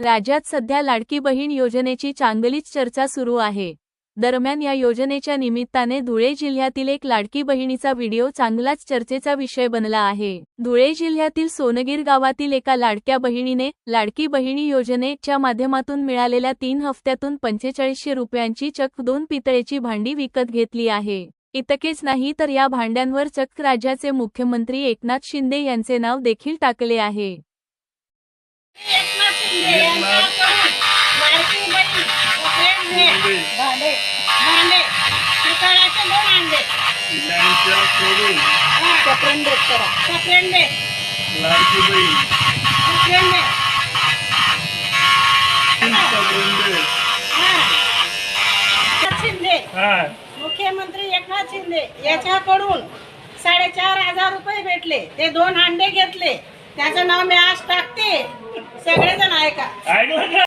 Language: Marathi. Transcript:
राज्यात सध्या लाडकी बहीण योजनेची चांगलीच चर्चा सुरू आहे. दरम्यान या योजनेच्या निमित्ताने धुळे जिल्ह्यातील एक लाडकी बहिणीचा व्हिडिओ चांगलाच चर्चेचा विषय बनला आहे. धुळे जिल्ह्यातील सोनगीर गावातील एका लाडक्या बहिणीने लाडकी बहिणी योजनेच्या माध्यमातून मिळालेल्या तीन हप्त्यातून पंचेचाळीसशे रुपयांची चक दोन पितळेची भांडी विकत घेतली आहे. इतकेच नाही तर या भांड्यांवर चक्क राज्याचे मुख्यमंत्री एकनाथ शिंदे यांचे नाव देखील टाकले आहे. भांडे भांडे. पितळाचे दोन अंडे त्यांच्या सोडून सप्रेंडे सप्रेंडे लाडकी बहीण. सप्रेंडे चिंतामणजे. शिंदे. हा. मुख्यमंत्री एकनाथ शिंदे याच्याकडून साडेचार हजार रुपये भेटले. ते दोन अंडे घेतले. त्याचं नाव मी आज टाकते. सगळेजण ऐका.